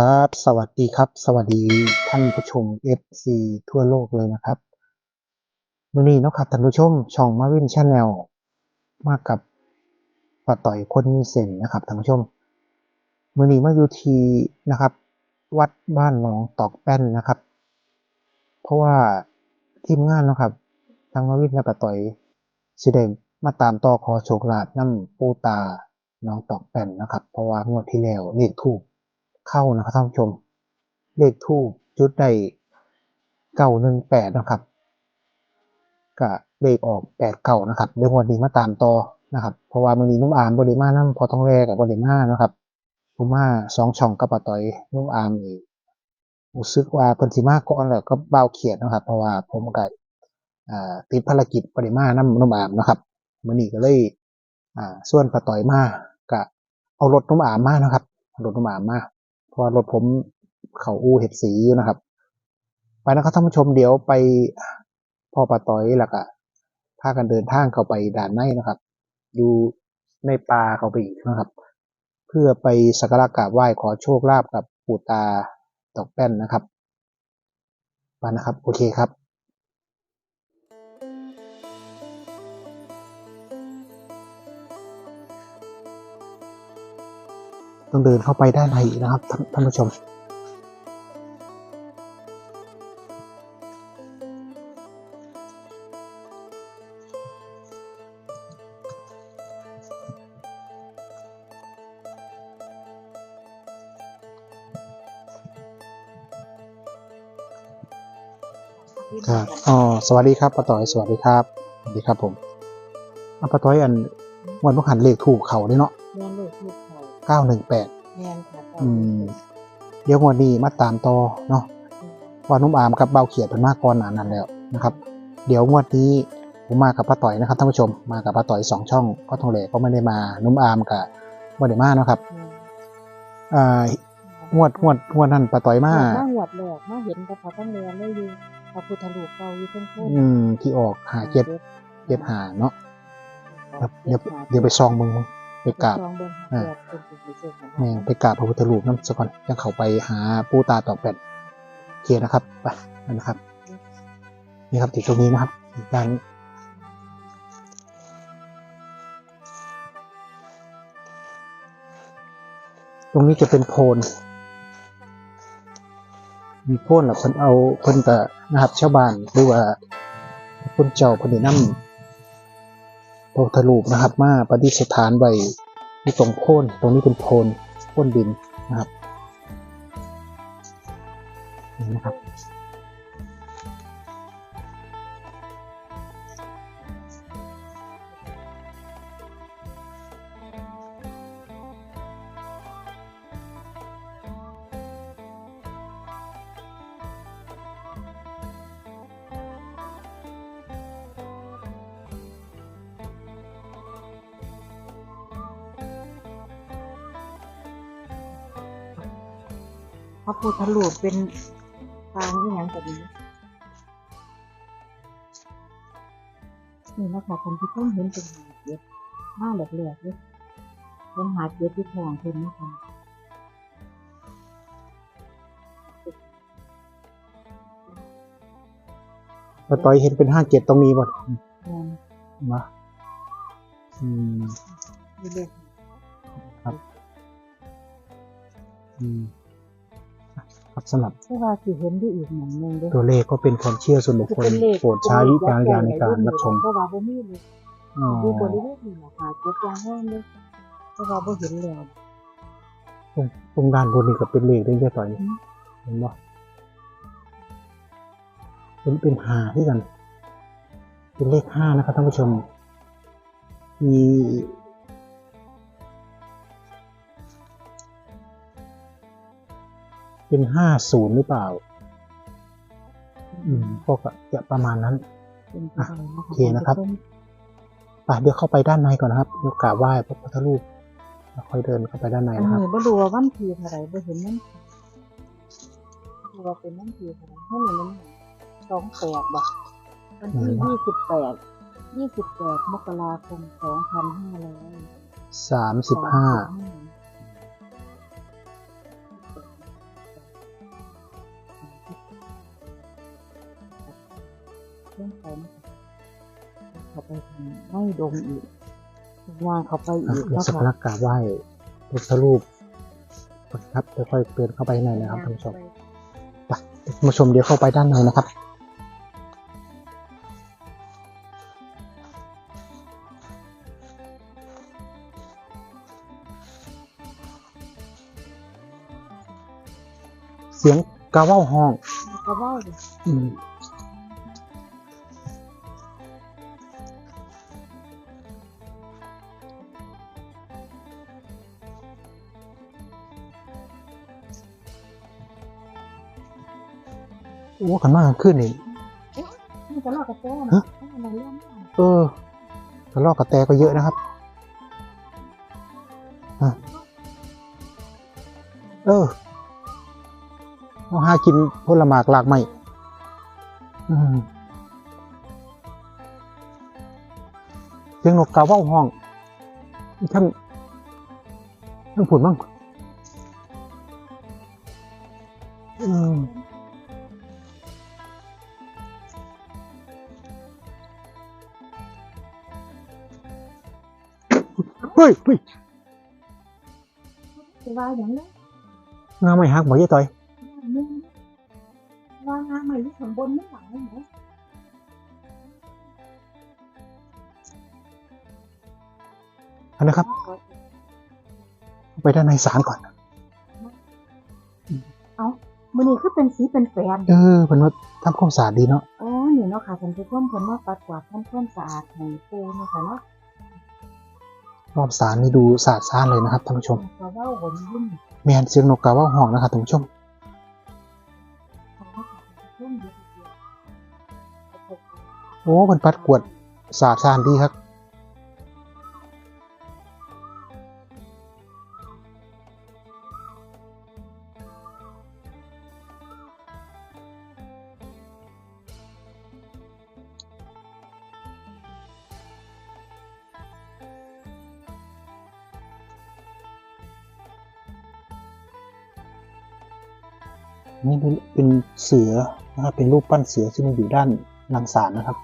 ครับสวัสดีครับ สวัสดีท่านผู้ชม FC ทั่วโลกเลยนะครับมื้อนี้นะครับท่านผู้ชมช่องมาวินชาแนลมากับป้าต่อยคนมีเส้นนะครับท่านผู้ชมมื้อนี้มาอยู่ที่นะครับ วัดบ้านหนองตอกแป้นนะครับ เพราะว่าทีมงานนะครับทางมาวินและป้าต่อยสิได้มาตามต่อขอโชคลาภนำปูตาน้องตอกแป้นนะครับ เพราะว่างวดที่แล้วเลขถูก เข้านะครับท่านผู้ชม เลขทูบจุดได้เก้าหนึ่งแปดนะครับก็เลขออกแปดเก้านะครับเดี๋ยววันนี้มาตามต่อนะครับ เพราะว่ามันนี้นุ่มอามบริมานั่พอต้องแรกกับบริมานะครับผมมาสองช่องกับปะต่อยนุ่มอามอีกรู้สึกว่าเพิ่นสิมาก่อนแล้วก็เบาเขียดนะครับ เพราะว่าผมก็อ่าติดภารกิจปริมานั่นุ่มอามนะครับมื้อนี้ก็เลยอ่าส่วนปะต่อยมาก็เอารถนุ่มอามมานะครับรถนุ่มอามมา เพราะรถผมเขาอูเห็ดสีอยู่นะครับ ไปนะครับท่านผู้ชมเดี๋ยวไปพ่อปาต่อยหล้วก็พากันเดินทางเข้าไปด่านในนะครับ อยู่ในป่าเข้าไปอีกนะครับ เพื่อไปสักการะกราบไหว้ขอโชคลาภกับปู่ตาตอกแป้นนะครับไปนะครับ โอเคครับ ต้องเดินเข้าไปด้านในนะครับท่านผู้ชมครับอ๋อสวัสดีครับป้าต้อย สวัสดีครับ สวัสดีครับผมป้าต้อยอันวันพฤหันเลขถูกเขาเนี่ยเนาะ เขาเก้าหนึ่งแปดแม่นค่ะอืมเดี๋ยววันนี้มาตามต่อเนาะว่านุ่มอามกับเบาเขียดเป็นมากก่อนหนานั้นแล้วนะครับ เดี๋ยวงวดนี้ผมมากับป้าต่อยนะครับท่านผู้ชมมากับป้าต่อยสองช่องก็ทองเหลก็ไม่ได้มานุ่มอามกับไม่ได้มาเนาะครับแม่นอ่างวดงวดงวดนั้นป้าต่อยมามาหวดแรกมาเห็นกับพระตั้งเรียนเลยอยู่พระพุทธรูปเก่าอยู่เพิ่นเพิ่นอืมที่ออกหาเจ็ดเจ็ดหาเนาะเดี๋ยวเดี๋ยวไปซองมึง ไปกราบลองเบิ่งอ่าเกิดเป็นสิเสกของแม่งไปกราบพระพุทธรูปน้ำสก่อนยังเขาไปหาปูตาตอกแปดโอเคนะครับไปนั่นนะครับ นี่ครับติดตรงนี้นะครับด้านตรงนี้จะเป็นโพน มีโพนแล้วเพิ่นเอาเพิ่นก็นะครับชาวบ้านหรือว่าคนเจ้าเพิ่นได้นำ พระพุทธรูปนะครับ มาประดิษฐานไว้ที่ตรงโพนตรงนี้เป็นโพนโพนดินนะครับนี่นะครับ เป็นปางอีหยังแบบนี้นี่นะคะท่านผู้ชมเห็นเป็นหาดเย็ดมาแหลกๆเลยเป็นหาดเย็ดที่ทองเพิ่นนะคะพอต่อยเห็นเป็นห้าเจ็ดตรงนี้บ่แม่นมาอืมมีเลขอืม ครับสำหรับเพราะว่าสิเห็นอยู่อีกหนึ่งหนึงเด้อตัวเลขก็เป็นความเชื่อส่วนบุคคลโปรดใช้วิจารณญาณในการรับชมเพราะว่าบ่มีเลยอ๋อดูบริเวณนี่นะคะเก็บยางงามเลยเพราะว่าบ่เห็นแล้วตรงตรงด้านบนนี่ก็เป็นเลขได้เยอะต่อยอืมเห็นบ่เป็นเป็นหาที่กัน เป็นเลขห้านะครับท่านผู้ชมมี เป็นห้าศูนย์หรือเปล่า อืมก็จะประมาณนั้นเป็นไปได้นะโอเคนะครับไปเดี๋ยวเข้าไปด้านในก่อนนะครับเดี๋ยวกราบไหว้พระพุทธรูปแล้วค่อยเดินเข้าไปด้านในอันนะครับนี้บ่รู้ว่าวันที่เท่าไหร่บ่เห็นมันดูว่าเป็นวันที่เท่าไหร่เห็นมันสองแปดบ่วันที่อืมยี่สิบแปดยี่สิบแปดมกราคมสองพันห้าร้อยสามสิบห้า เพื่อนไปนะเขาไปทางไม่ดงอีกย่างเขาไปอะอีกเดี๋ยวเนาะสักค่ะการะกราบไหว้พุทธรูปก่อนครับเดี๋ยวค่อยเดินเข้าไปข้างในนะครับท่านผู้ชมไปท่านผู้ชมเดี๋ยวเข้าไปด้านในนะครับเสียงกาเว้าห้องกระเบ้าดิอืม อ้ขันมากขึ้นนี่นี่จะลอกกระแตฮะนะอะไรเรื่องนี้เออกระลอกกระแตก็เยอะนะครับอะเออเอาหากินผลหมากหลากใหม่อืมเสียงนกกาเว้าห้องทั้งทั้งผุนบ้าง เฮ้ยเฮ้ยจะว่าอย่างนั้นงาไม่หักบ่ยายต่อยนึงว่างานใหม่ที่ข้างบนไม่หลังไหนอันนะครับ ไปด้านในศาลก่อนมือนี้คือเป็นสีเป็นแฟนเออเป็นว่าทำความสะอาดดีเนาะอ๋อนี่เนาะค่ะท่านผู้ชมเพิ่นว่าปัดกวาดทำความสะอาดให้ปูเนาะค่ะเนาะ รอบศาลนี่ดูสะอาดซ่านเลยนะครับท่านผู้ชมกระเบ้าบนยุ่งแมนเสียงนกกาเว่าห้องนะครับท่านผู้ชมของท่านผู้ชมเดี๋ยวเดี๋ยวโอ้มันปัดกวาดสะอาดซ่านดีครับ นี่เป็นเสือนะครับเป็นรูปปั้นเสือซึ่งมันอยู่ด้านหลังศาลนะครับ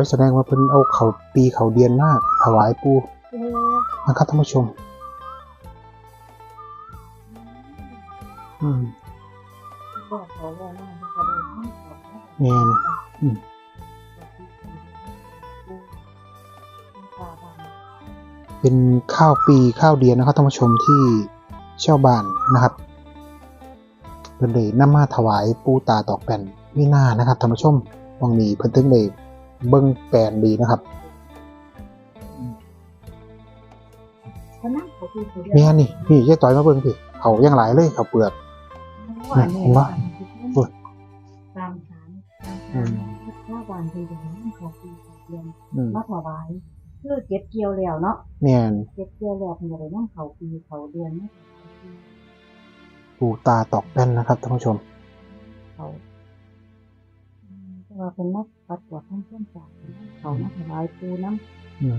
อยแสดงว่าเพิ่นเอาเขาปีเขาเดียนมาก ถวายปูนะครับท่านผู้ชม อืมเขาว่าน่าจะได้ให้เขาเนาะแมนอืมเป็นข้าวปีข้าวเดียนนะครับท่านผู้ชมที่เช่าบ้านนะครับเพิ่นเลยนำมาถวายปูตาตอกแผ่นวินานะครับท่านผู้ชมวังนี้เพิ่นถึงเลย เบิ่งแปลนดีนะครับเขานั่งเขาคุยเขาเรียแม่นี่พี่ยายต่อยมาเบิ่งสิเขายังหลายเลยเขาวเปลือกว่าเนี่ยเห็นปะโอ้ยตามฐานตามอืฐานมข้าวบานคืออย่างนั้นเขาคุยเขาเรียนอืมมาถวายเพื่อเก็บเกี่ยวแล้วเนาะแม่นเก็บเกี่ยวแล้วเพิ่นก็ได้นั่งเขาปีเขาเดือนนี่ปูตาตอกแป้นนะครับท่านผู้ชมเขาอืมแต่ว่าเป็นนัก ปัดกวาดท่องเที่ยวจากเขามาถวายปูน้ำอืม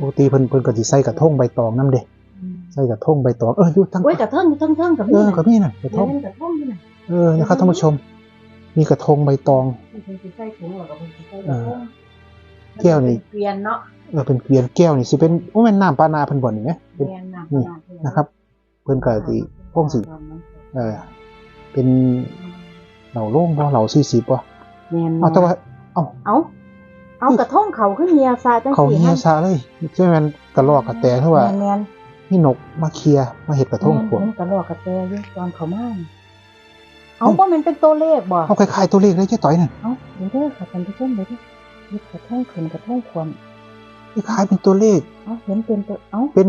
ปกติเพิ่นเพิ่นก็สิใส่กระทงใบตองนํเด้อืมใส่กระทงใบตองเอออยู่ทั้งโอ้ยกระเทิงกระเทิงเทิงกับเอนี่อนะก็มีน่ะกระทงเล่นกระเทิงนี่นะเออนะครับท่านผู้ชม มีกระทงใบตองที่เป็นสิใส่ถุงหรอกกับเป็นสิใส่กระเทิงแก้วนี่เกวียนเนาะเออเป็นเกวียนแก้วนี่สิเป็นโอ้แม่นน้ำปานาเพิ่นบ่นี่แหมเกเป็นวียนน้ำนี่ขนาดเท่าไหร่นะครับ เพิ่นก็สิพวกสิเออเป็นเหล่าโล่งบ่เหล่า40บ่ แม่นเอาแต่ว่าเอ้าเอาเอากระทงเขาขึ้นเฮียซาจังเขาสีเฮียซะเลยใช่แม่นกระรอกกระแตเท่าว่าแม่นมีนกมาเคลียร์มาเฮ็ดกระทงแม่นพวกเห็นกระรอกกระแตอยู่ตอนเขามานี่เอาบ่แมันเป็นตัวเลขบ่เอาคล้ายๆตัวเลขเลยเจ๊ต่อยนั่นเอาเดี๋ยวเด้อค่ะท่านผู้ชมเดี๋ยวเด้อยึดกระทงขึ้นกระทงควรคล้ายๆเป็นตัวเลขเอาเห็นเป็นตัวเอาเป็น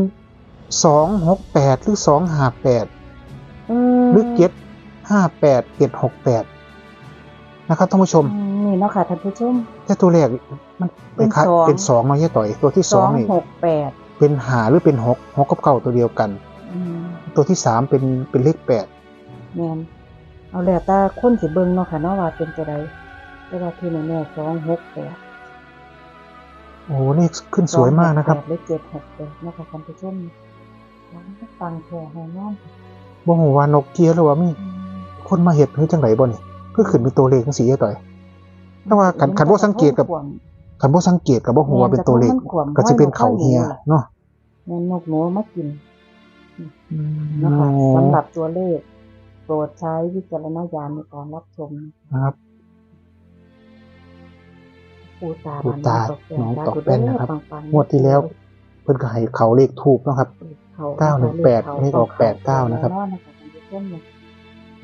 สองหกแปดหรือสองห้าแปดอืมหรือเจ็ดห้าแปดเจ็ดหกแปด นะครับท่านผู้ชมอืมนี่เนาะค่ะท่านผู้ชมแต่ตัวเลขมันเป็นคล้ายสองเป็นสองมาเยอะต่อยตัวที่สสอองงนี่หกแปดเเป็นหาหรือเป็นหกหกกับเก่าตัวเดียวกันอืมตัวที่สามเป็นเป็นเลขแปดแม่นเอาแล้วแต่คนสิเบิ่งเนาะค่ะเนาะว่าเป็นจะไดแต่ว่าที่แน่ๆสองหกแปดโอ้เลขขึ้นสวยมากนะครับสองหแปดเลขเจ็ดหกแปดนะคะท่านผู้ชมฟังแค่ให้นอนบ่ฮู้ว่านกเกียหรือว่ามีคนมาเฮ็ดหรือจังไดบ่นี่ คือขึ้นเป็นตัวเลขจังซี่ยายต่อยแต่ว่าคันคันบ่สังเกตกับคันบ่สังเกตก็บ่ฮู้ว่าเป็นตัวเลขก็สิเป็นเขาเฮียเนาะแม่นนกหนูมากินนะคะสำหรับตัวเลข โปรดใช้วิจารณญาณในการรับชมนะครับปูตาปูตาน้องตอกแป้นนะครับปัๆงวดที่แล้ว เพิ่นก็ให้เขาเลขถูกเนาะครับเขาเก้าหนึ่งแปดเลขออกแปดเก้านะครับ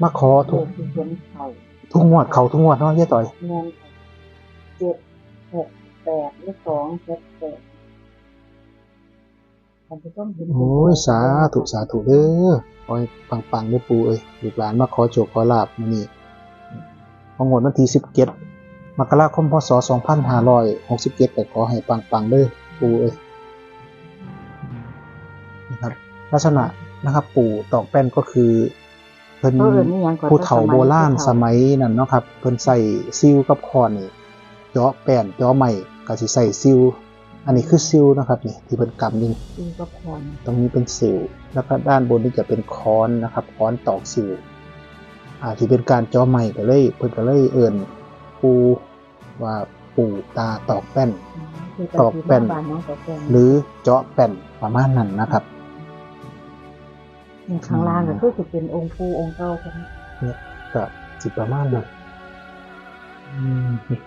มาขอถูทุกกเขียนเขา ทุกงวดเขาทุกงวดเนาะยายต่อยเงินเจ็ดหกแปดเลขสองหกแปดท่านผู้ชมเห็นโอ้ยสาธุสาธุเด้อขอให้ปังๆเด้อปู่เอ้ยลูกหลานมาขอโชคขอลาบมื้อนี้ของงวดวันที่17มกราคมพศ2567ก็ขอให้ปังๆเด้อปู่เอ้ยนะครับ ลักษณะนะครับปู่ตอกแป้นก็คือ เพิ่นเพิ่นนี่ยังก่อนผู้เฒ่าโบราณผู้เฒ่สมัยนั้นเนาะครับเพิ่นใส่ซิลกับคอนนี่เจาะแป้นเจาะใหม่ก็สิใส่ซิลอันนี้คือซิลนะครับนี่ที่เพิ่นกำนี่ซิวกับคอนตรงนี้เป็นสิวแล้วก็ด้านบนนี่จะเป็นค้อนนะครับค้อนตอกสิวอ่าที่เป็นการเจาะใหม่ก็เลยเพิ่นก็เลยเอิ่นปูว่าปูตาตอกแป้นคือตอกแป้นบ้านน้องตอกแป้น หรือเจาะแป้นประมาณนั้นนะครับ ข้างล่างก็คือจะเป็นองค์ปู่องค์เก่าคนนี้ก็สิประมาณนั้นอืมนี่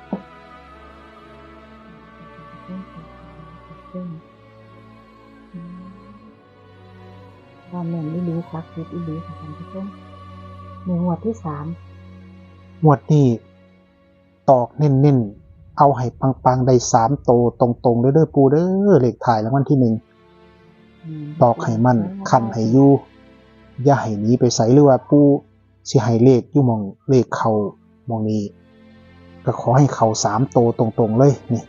บ้านแม่นอีหลีซักซิดอีหลีค่ะท่านผู้ชมในงวดที่สามหมวดนี้ตอกเน้นๆ เอาให้ปังๆ ได้สามโตวตรงๆเด้อเด้อปูเด้อเลขถ่ายรางวัลที่หนึ่งตอกให้มันคันให้อยู่ อย่าให้หนีไปใส่หรือว่าผู้สิให้เลขอยู่หมองเลขเขาหมองนี้ ก็ขอให้เขาสามโตวตรงๆเลยนี่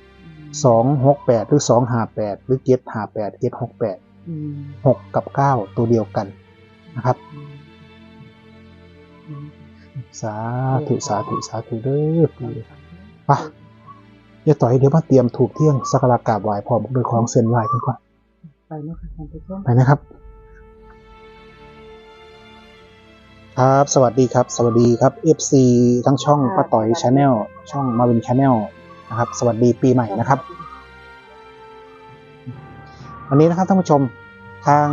สองหกแปดหรือสองห้าแปดหรือเจ็ดห้าแปดเจ็ดหกแปดอืมหกกับเก้าตัวเดียวกันนะครับอืมสาธุสาธุสาธุเด้อปู่ไปอย่าต่อยเดี๋ยวมาเตรียมถูกเที่ยงสักการะกราบไหว้พร้อมด้วยของเส้นไหว้กันก่อนไปเนาะค่ะท่านผู้ชมไปนะครับ ครับสวัสดีครับ สวัสดีครับ FC ทั้งช่องป้าต่อยชาแนลช่องมาวินชาแนลนะครับ สวัสดีปีใหม่นะครับ วันนี้นะครับท่านผู้ชมทาง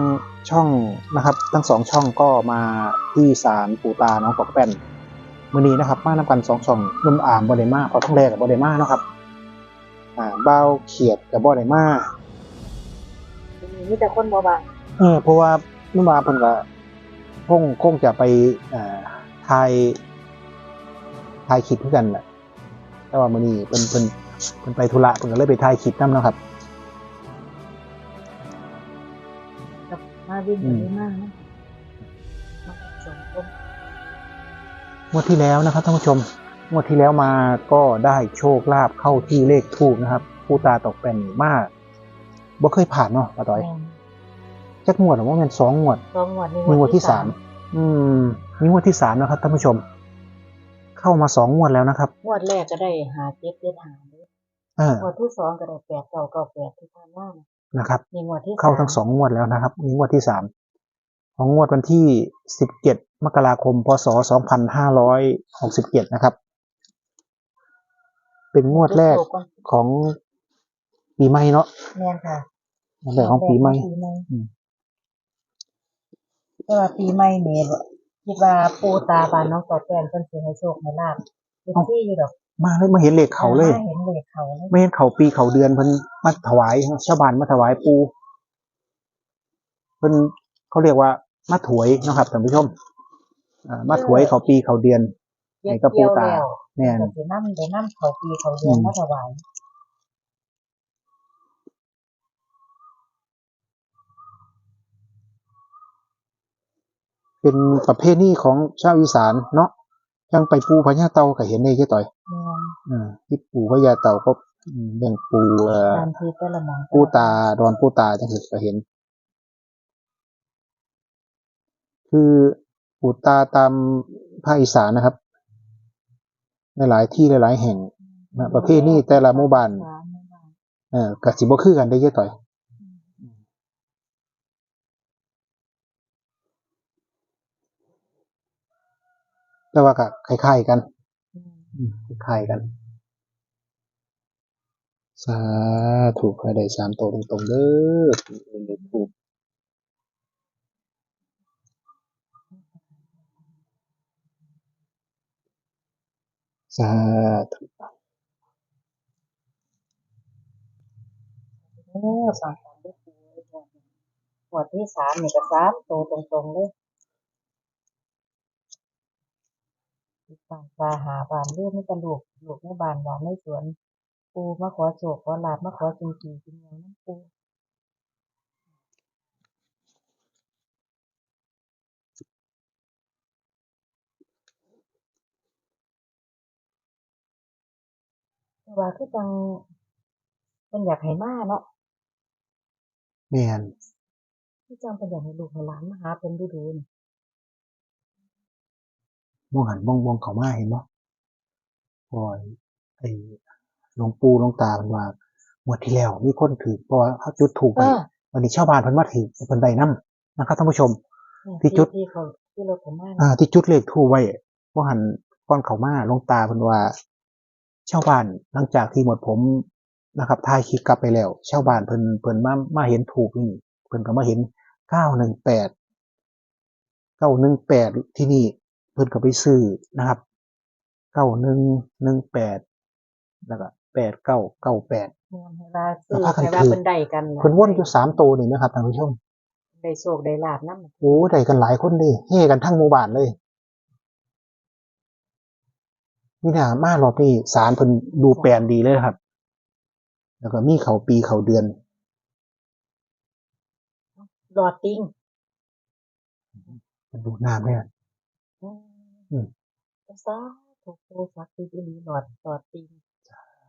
ช่องนะครับ ทั้งสองช่องก็มาที่ศาลปู่ตาน้องปอกแป้นมื่อนี้นะครับ มานำกันสองช่องนุ่มอามบอดมาเอาทั้งแรกกับบอดมาเนาะครับ อ่าเบ้าเขียดกับบอดมามีแต่คนบ่บางเออเพราะว่านุ่มอามเพิ่นก็ คงคงจะไปเอ่อถ่ายถ่ายคลิปด้วยกันแหละแต่ว่ามื้อนี้เพิ่นเพิ่นเพิ่นไปธุระเพิ่นก็เลยไปถ่ายคลิปนํเนาะครับ กับมาวิ่งอืกันมได้มากนะมาสองคนงวดที่แล้วนะครับท่านผู้ชมงวดที่แล้วมาก็ได้โชคลาภเข้าที่เลขทูบนะครับ ผู้ตาตกเป็นมากบ่เคยผ่านเนาะป้าต้อย แม่น จักงวดหรือว่ามันสองงวดสองงวดนี้มีงวดที่สามอืมมีงวดที่สามนะครับท่านผู้ชม เข้ามาสองงวดแล้วนะครับงวดแรกก็ได้หาเจ็ดเจ็ดหาเลยเอองวดที่สองก็ได้แปดเก้าเก้าแปดที่ผ่านมานะนะครับมีงวดที่เข้าทั้งสองงวดแล้วนะครับนี่งวดที่สามของงวดวันที่สิบเจ็ดมกราคมพศสองพันห้าร้อยหกสิบเจ็ดนะครับ เป็นงวดแรกของปีใหม่เนาะแม่นค่ะงวดแรกของปีใหม่ปีใหม่อืม แต่ว่าปีใหม่นี่คิดว่าปูตาบานน้องต่อแทนเพิ่นสิให้โชคให้ลาบเป็นที่อยู่ดอกมาเลยมาเห็นเลขเขาเลยเห็นเลขเขาเลยไม่เห็นเขาปีเขาเดือนเพิ่นมาถวายชาวบ้านมาถวายปูเพิ่นเขาเรียกว่ามาถวยเนาะครับท่านผู้ชมอ่ามาถวยเขาปีเขาเดือนให้กับปู่ตาแม่นก็สินำได้นำเขาปีเขาเดือนอืมมาถวาย เป็นประเพณีของชาวอีสานเนาะยังไปปูพญาเต่าก็เห็นได้แค่ต่อยแม่นอ่าที่ปูพญาเต่าก็อืมเรื่องปูเอ่อตามที่แต่ละหมองปูตาดอนปูตาจังสิก็เห็น คือปูตาตามภาคอีสานนะครับในหลายที่หลายๆแห่งนะประเภทนี้แต่ละหมู่บ้านเออก็สิบ่คือกันได้อเยอะต่อย แต่ว่าก็คล้ายๆกันอืมอืมคล้ายๆกัน สาธุใครได้สามตัวตรงๆเด้อเอนเดถูกสาธุโอ้สองสามได้ปูเลยหัวหัวที่สามนี่ก็สามโตวตรงๆเลย บานปลาหาบานเลือดไม่กระลูก ลูกในบานหวานในสวน ปูมาขอโศกขอลาบมาขอกินกี่กินเงินน้ำปูแต่ว่าคือจังเป็นอยากให้มาเนาะแม่น คือจังเป็นอยากให้ลูกให้หลานมาหาเป็นดูดูนี่ มองหันมองมองเขามาเห็นบ่พอยไอ้หลวงปู่หลวงตาเพิ่นว่าหมดที่แล้วมีคนถือเพราะว่าเขาจุดถูกไปเออวันนี้ชาวบ้านเพิ่นมาถือเพิ่นได้นํนะครับท่านผู้ชม ที่ที่จุดที่เขาที่รถผมมาอ่า ที่จุดเลขทูบไว้ว่าหันก้อนเขามาหลวงตาเพิ่นว่าชาวบ้านหลังจากที่หมดผมนะครับถ่ายคลิปกลับไปแล้วชาวบ้านเพิ่นเพิ่นมามาเห็นถูกนี่เพิ่นก็มาเห็นเก้าหนึ่งแปดเก้าหนึ่งแปดที่นี่เพิ่นก็ไปซื้อนะครับเก้าหนึ่งหนึ่งแปดแล้วก็แปดเก้าเก้าแปดเงินให้ว่าซื้อแล้วพากันให้ว่าถือเพิ่นได้กันเพิ่นวนอยู่สามตัวนี่นะครับท่านผู้ชมได้โชคได้ลาบนำโอ้ได้กันหลายคนเลยเฮกันทั้งหมู่บ้านเลยนี่นะมารอบนี้สารเพิ่นดูแปลนดีเลยครับ แล้วก็มีเขาปีเขาเดือนหลอดติ้งมันดูน้ำเลย อะอืมก็ซาถูกโตสักทีนี้หลอดหลอดติ้ง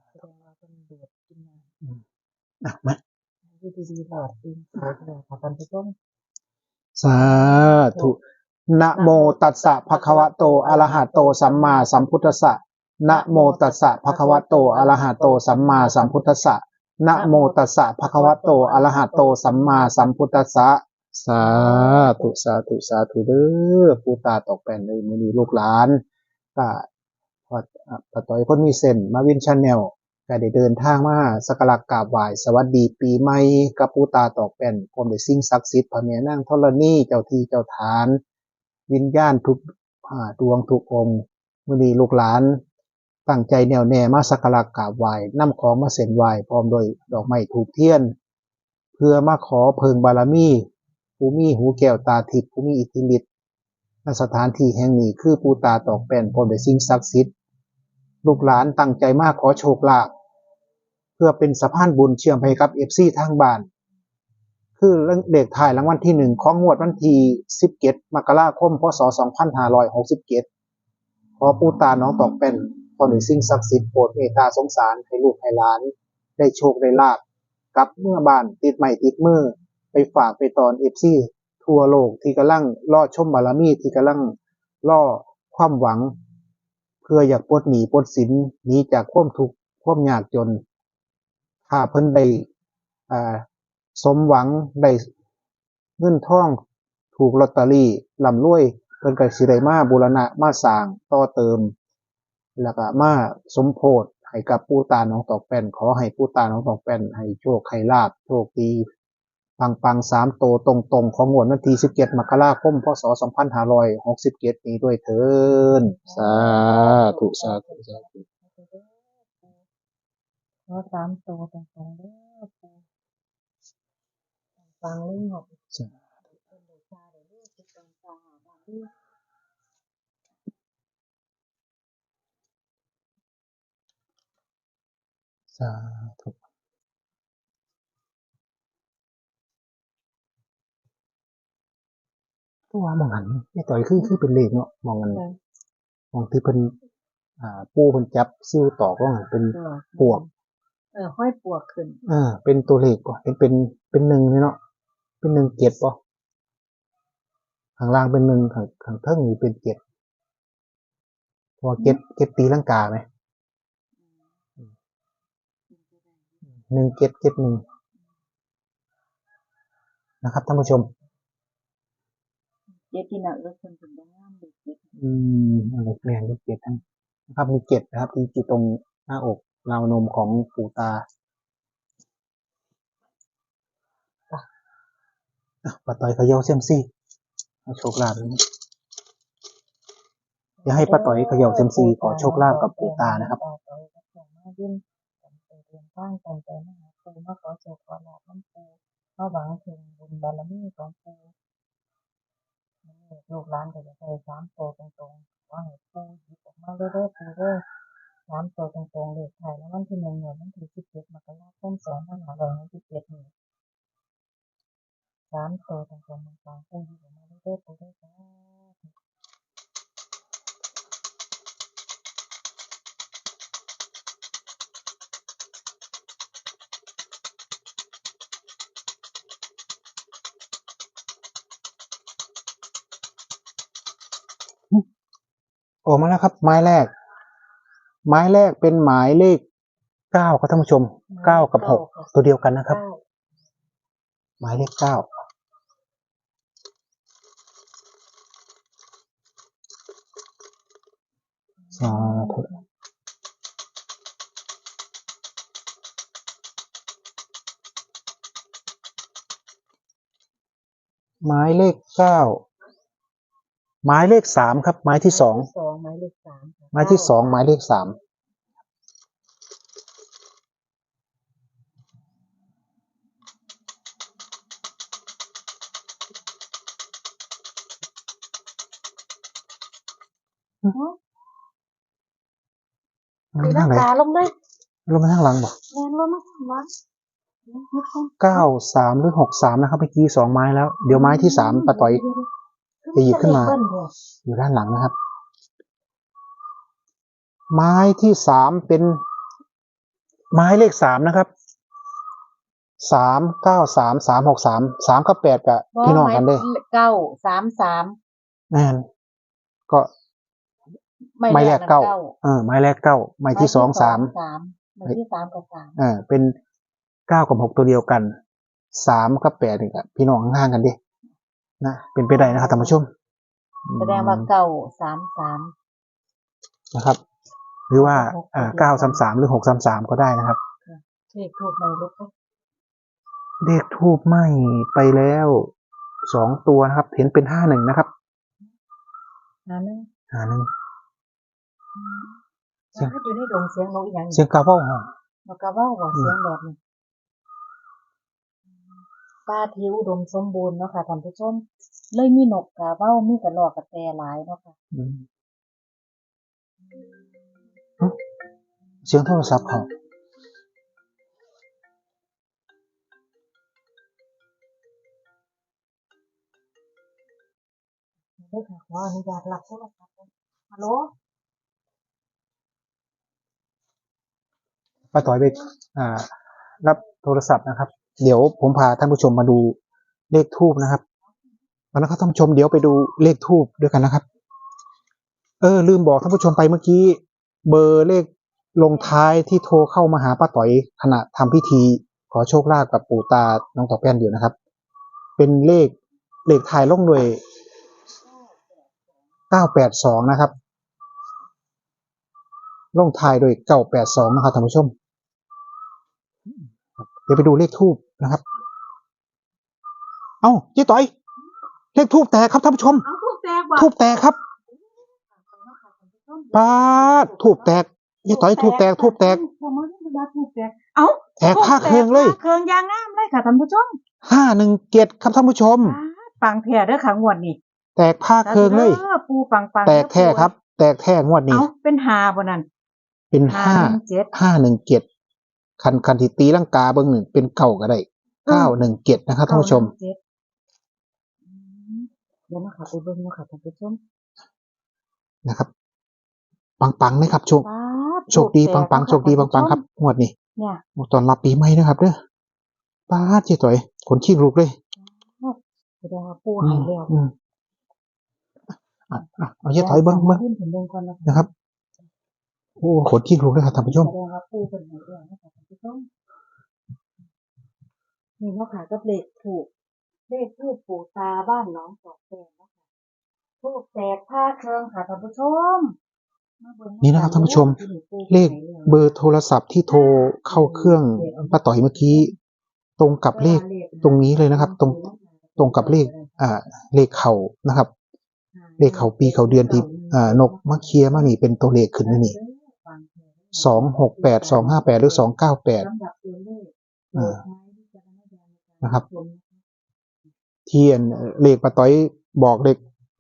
แสดงว่าเพิ่นดูดกินน้อะมาำอยู่ดีๆหลอดติ้งโตเลยค่ะท่านผู้ชมสาธุนะโมตัสสะภะคะวะโตอะระหะโตสัมมาสัมพุทธัสสะนะโมตัสสะภะคะวะโตอะระหะโตสัมมาสัมพุทธัสสะนะโมตัสสะภะคะวะโตอะระหะโตสัมมาสัมพุทธัสสะ สาธุสาธุสาธุเด้อผู้ตาตกแป้นเลยมือนี้ลูกหลานก็พออะปะต้อยคนมีเส้นมาวินชาแนลก็ได้เดินทางมาสักการะกราบไหว้สวัสดีปีใหม่กับผู้ตาตอกแป้นพร้อมด้วยสิ่งศักดิ์สิทธิ์พระแม่นางธรณีเจ้าที่เจ้าทาน วิญญาณทุกดวงทุกองค์มือนี้ลูกหลานตั้งใจแน่วแน่มาสักการะกราบไหว้นำของมาเส้นไหว้พร้อมโดยดอกไม้ถูกเทียน เพื่อมาขอเพิงบารมี ผู้มีหูแก้วตาทิพย์ผู้มีอิทธิฤทธิ์ณสถานที่แห่งนี้คือปูตาตอกแป้นพร้อมด้วยสิ่งศักดิ์สิทธิ์ลูกหลานตั้งใจมากขอโชคลาภเพื่อเป็นสะพานบุญเชื่อมให้กับเอฟซีทางบ้าน คือเด็กถ่ายรางวัลที่หนึ่งของงวดวันที่17มกราคมพศ2567ขอปูตาน้องตอกเป็นพอหนึ่งสิ่งศักดิ์สิทธิ์โปรดเมตตาสงสารให้ลูกให้หลาน ได้โชคได้ลาบกลับเมื่อบ้านติดใหม่ติดมือ ไปฝากไปตอนเอฟซีทั่วโลกที่กำลังล่อชมบารมีที่กำลังล่อความหวัง เพื่ออยากปลดหนีปลดสินหนีจากความทุกข์ความยากจนถ้าเพิ่นได้สมหวังได้เงินทองถูกลอตเตอรี่ลำรวยเพิ่นก็สิไดมาบูรณะมาสร้างต่อเติม แล้วก็มาสมโพธให้กับปูตาน้องตอกแป้นขอให้ปูตาน้องตอกแป้นให้โชคให้ลาบโชคดี ปังปังๆสามโตวตรงตรงๆของงวดวันที่17มกราคมพศ2567นี้ด้วยเถินสาธุสาธุสาธุขอสามโตตรงๆเด้อปูฟังเรื่องของสาเป็นเด็กชายเด็กลูกเป็นตรงกลางหาบางที่ สาธุ ตัวามองหันไม่ต่อยคือคือเป็นเลขเนาะมองกันมองที่เพิ่นอ่าปูเพิ่นจับซิ่วตอกว่าหันเป็นตัวปวก เออห้อยปวกขึ้นเออเป็นตัวเลขป่ะเป็นเป็นเป็นหนึ่งเลยเนาะเป็นหนึ่งเจ็ดป่ะข้างล่างเป็นหนึ่งข้างข้างเทิงนี่เป็นเจ็ดเพราะว่าเจ็ดเจ็ดตีลังกาไหมหนึ่งเจ็ดเจ็ดหนึ่งนะครับท่านผู้ชม เจ็ดที่หนักแล้วคนถึงได้งามเด็กเจ็ดอืมอะไรแปลงเลขเจ็ดทั้งนะครับมีเจ็ดนะครับที่ที่ตรงหน้าอกราวนมของปู่ตาอะป้าต่อยเขย่าเซียมซี่เอาโชคลาภนี้อย่าให้ป้าต่อยเขย่าเซียมซีขอโชคลาภกับปู่ตานะครับตาต่อยกับของมาวิ่งกันไปเดินตั้งกันไปมาหาปูมาขอโชคขอลาบน้ำปูมาหวังถึงบุญบารมีของปูนี่ ลูกหลานก็จะใส่สามโตวตรงๆว่าให้ปูหยิบออกมาเรื่อยๆปูเรื่อยสามโตวตรงๆเลขไทยแล้ววันที่หนึ่งเนี่ยวันที่สิบเจ็ดมกราคมสองพันห้าร้อยหกสิบเจ็ดนี่สามโตวตรงๆตรงๆปูหยิบออกมาเรื่อยๆปูเรื่อย ออกมาแล้วครับ ไม้แรก ไม้แรกเป็นหมายเลขเก้าครับท่านผู้ชมเก้ากับหกตัวเดียวกันนะครับเก้าหมายเลขเก้าสาธุหมายเลขเก้า หมายเลขสามครับหมายที่สองสองหมายเลขสามค่ะหมายที่สองหมายเลขสามลตีงลัทางงไหนกาลงเลยลงมาทางหลังบ่แรงลงมาข้างหลังเก้าสามหรือหกสามนะครับเมื่อกี้สองไม้แล้ว เดี๋ยวไม้ที่สามปะต่อย จะหยิบขึ้นมาเบิ้ลเถอะอยู่ด้านหลังนะครับ ไม้ที่สามเป็นไม้เลขสามนะครับสามเก้าสามสามหกสามสามกับแปดกับพี่น้องกันเด้เก้าสามสามแน่นก็ไม้แรกเก้าเออไม้แรกเก้าไม้ที่สองสามสามไม้ที่สามกับสามเออเป็นเก้ากับหกตัวเดียวกันสามกับแปดนี่กับพี่น้องห่างๆกันดิ นะเป็นไปได้นะครับท่านผู้ชมแสดงว่าเก้าสามสามนะครับ หรือว่าหกอ่าตัวเดียวกันเก้าสามสามหรือหกสามสามก็ได้นะครับเลขถูกไหมลูกเลขทูบไหม้ไปแล้วสองตัวนะครับ เห็นเป็นห้าหนึ่งนะครับหาหนึ่งหาหนึ่งเสียงถ้าอยู่ในดงเสียงนกอีกอย่างเสียงกาเบ้าห้องนกกระเว่าว่าเสียงแบบนี้ ป้าทิวอุดมสมบูรณ์เนาะค่ะท่านผู้ชม เลยมีนกกระเว่ามีกระรอกกระแตหลายเนาะค่ะอืมเอ้าเสียงโทรศัพท์เขาเด้อค่ะขออนุญาตรับโทรศัพท์ก่อนฮัลโหลป้าต่อยไปอ่ารับโทรศัพท์นะครับ เดี๋ยวผมพาท่านผู้ชมมาดูเลขทูบนะครับมานะครับท่านผู้ชมเดี๋ยวไปดูเลขทูบด้วยกันนะครับ เออ ลืมบอกท่านผู้ชมไปเมื่อกี้ เบอร์เลขลงท้ายที่โทรเข้ามาหาป้าต่อยขณะทำพิธี ขอโชคลาภกับปู่ตาน้องต่อแป้นอยู่นะครับ เป็นเลขเลขถ่ายลงด้วยเก้าแปดสองนะครับ ลงท้ายโดยเก้าแปดสองนะครับท่านผู้ชม เดี๋ยวไปดูเลขทูบ นะครับ เอ้าเจ๊ต่อย เลขทูบแตกครับท่านผู้ชม เอาถูกแตกบ่ทูบแตกครับปาดทูบแตกเจ๊ต่อยทูบแตกทูบแตกถูกแตกเอ้าแตกผ้าเครื่องเลยเครื่องยางงามเลยค่ะท่านผู้ชมห้าหนึ่งเจ็ดครับท่านผู้ชมปังแท้เด้อค่ะงวดนี้แตกผ้าเครื่องเลยออปูปังปังแตกแท้ครับ แตกแท้งวดนี้ เอ้าเป็นหาบ่นั่นเป็นห้าหนึ่งเจ็ดห้าหนึ่งเจ็ดคันคันที่ตีลังกาเบิ้งหนึ่งเป็นเก่าก็ได้ เก้าหนึ่งเจ็ดนะครับท่านผู้ชมเก้าหนึ่งเจ็ดอืมเดี๋ยวนะคะไปเบิ่งเนาะค่ะท่านผู้ชมนะครับ ปังปังๆนะครับโชคป๊าดโชคดีถูกแตปักงปังๆโชคดีปังปังๆครับงวดนี้เนี่ยตอนรับปีใหม่นะครับเด้อป้าดเจ๊ต่อยขนขี้ลุกเลยแสดงว่าปูหายแล้วอืมอะอะเอาเจ๊ต่อยเบิ้งเบิ้งขึ้นถึงเบิ้งก่อนนะนะครับโอ้ขนขี้ลุกเลยครับท่านผู้ชมแสดงว่าปูเป็นหายแล้วนะคะท่านผู้ชม นี่เนาะค่ะก็เลขถูก เลขทูปปู่ตาบ้านหน้องสองแสนนะคะทูบแตกผ้าเครื่องค่ะท่านผู้ชมมาเงนี่นะครับท่านผู้ชมปูเลขเบอร์โทรศัพท์ที่โทรเข้าเครื่องป้าต่อยเมื่อกี้ ตรงกับเลขตรงนี้เลยนะครับ ตรงตรงกับเลขอ่าเลขเขานะครับ เลขเขาปีเขาเดือนที่อ่านกมะเคียมานี่เป็นตัวเลขขึ้นนะนี่สองหกแปดสองห้าแปดหรือสองเก้าแปดลำดับตัวเลขอ่า นะนะครับเทียนเอ่อเลขป้าต่อยบอกเลข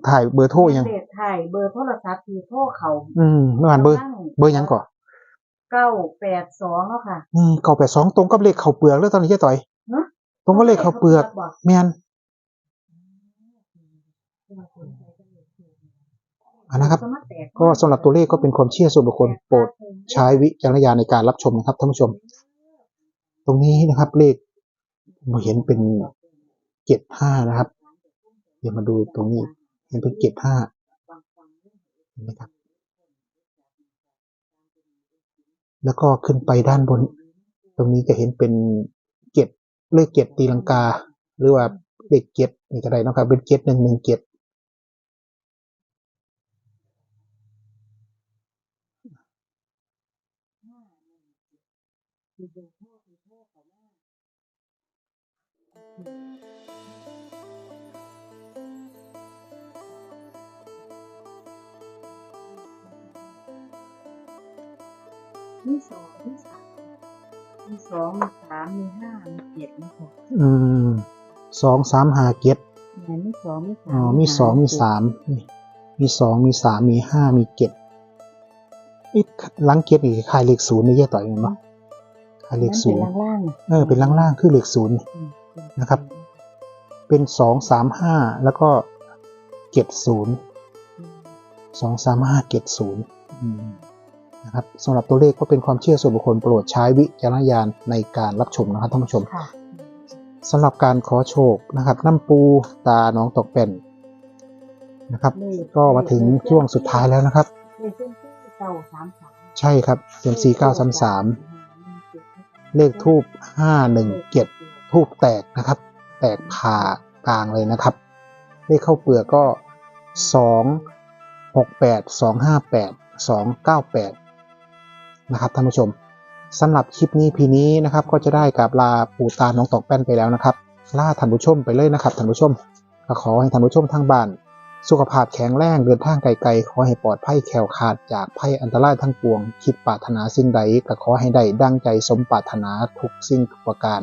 ถ่ายเบอร์โทรยังเลขไทยเบอร์โทรศัพท์ที่โทรเขาอืมเมื่อวานเบอร์ เบอร์หยังก่อนเก้าแปดสองแล้วค่ะอืมเก้าแปดสองตรงกับเลขเขาเปลือกแล้วตอนนี้เจ๊ต่อยฮะตรงกับเลขเขาเปลือกแมนอะนะครับ ก็สำหรับตัวเลขก็เป็นความเชื่อส่วนบุคคลโปรดใช้วิจารณญาณในการรับชมนะครับท่านผู้ชม ตรงนี้นะครับเลขผม เห็นเป็นเจ็ดห้านะครับ เดี๋ยวมาดูตรงนี้ เห็นเป็นเจ็ดห้าเห็นไหมครับ แล้วก็ขึ้นไปด้านบน ตรงนี้จะเห็นเป็นเจ็ดเลขเจ็ดตีลังกา หรือว่าเลขเจ็ดนี่ก็ได้นะครับ เป็นเจ็ดหนึ่งหนึ่งเจ็ด มีสองมีสามมีสองมีสามมีห้ามีเจ็ดนะคะอืมสองสามหาเจ็ดแม่มีสองมีสามอ๋อมีสองมีสามนี่มีสองมีสามมีห้ามีเจ็ดอีกหลังเจ็ดอีกคล้ายเลขศูนย์นี่แย่ต่อยังเนาะคล้ายเลขศูนย์นั่นเป็นล่างๆเออเป็นล่างๆคือเลขศูนย์อืมนะครับ เป็นสองสามห้าแล้วก็เจ็ดศูนย์อืมสองสามห้าเจ็ดศูนย์ นะครับสำหรับตัวเลขก็เป็นความเชื่อส่วนบุคคลโปรดใช้วิจารณญาณในการรับชมนะครับท่านผู้ชมค่ะสำหรับการขอโชคนะครับน้ำปูตาหน้องตกเป็นนะครับเลขก็มาถึงช่วงสุดท้ายแล้วนะครับเลขเส้นที่เก้าสามสามใช่ครับเป็นสี่เก้าสามสามเลขทูบห้าหนึ่งเจ็ดทูบแตกนะครับ แตกผ่ากลางเลยนะครับ เลขเข้าเปลือกก็สองหกแปดสองห้าแปดสองเก้าแปด นะครับท่านผู้ชมสำหรับคลิปนี้พีนี้นะครับก็จะได้กับลาปูตาน้องตอกแป้นไปแล้วนะครับล่าท่านผู้ชมไปเลยนะครับท่านผู้ชมก็ขอให้ท่านผู้ชมทางบ้าน สุขภาพแข็งแรงเดินทางไกลๆขอให้ปลอดภัยแคล้วคลาดจากภัยอันตรายทั้งปวง คิดปรารถนาสิ่งใดก็ขอให้ได้ดังใจสมปรารถนาทุกสิ่งทุกประการ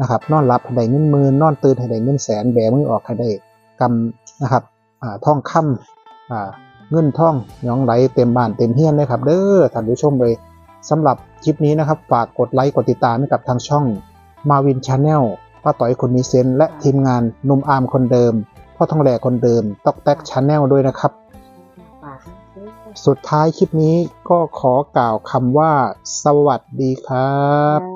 นะครับนอนหลับให้ได้เงินหมื่นนอนตื่นให้ได้เงินแสนแบมือออกให้ได้กำนะครับท่องค่ำอ่า เงินท่องหยองไหลเต็มบ้านเต็มเฮียนเลยครับเด้อท่านผู้ชมเลยสำหรับคลิปนี้นะครับ ฝากกดไลค์กดติดตามให้กับทางช่องมาวินชาแนลป้าต่อยคนมีเซนและทีมงานนุ่มอาร์มคนเดิมพ่อทองแหล่คนเดิมตอกแท็กชาแนลด้วยนะครับ สุดท้ายคลิปนี้ก็ขอกล่าวคำว่า สวัสดีครับ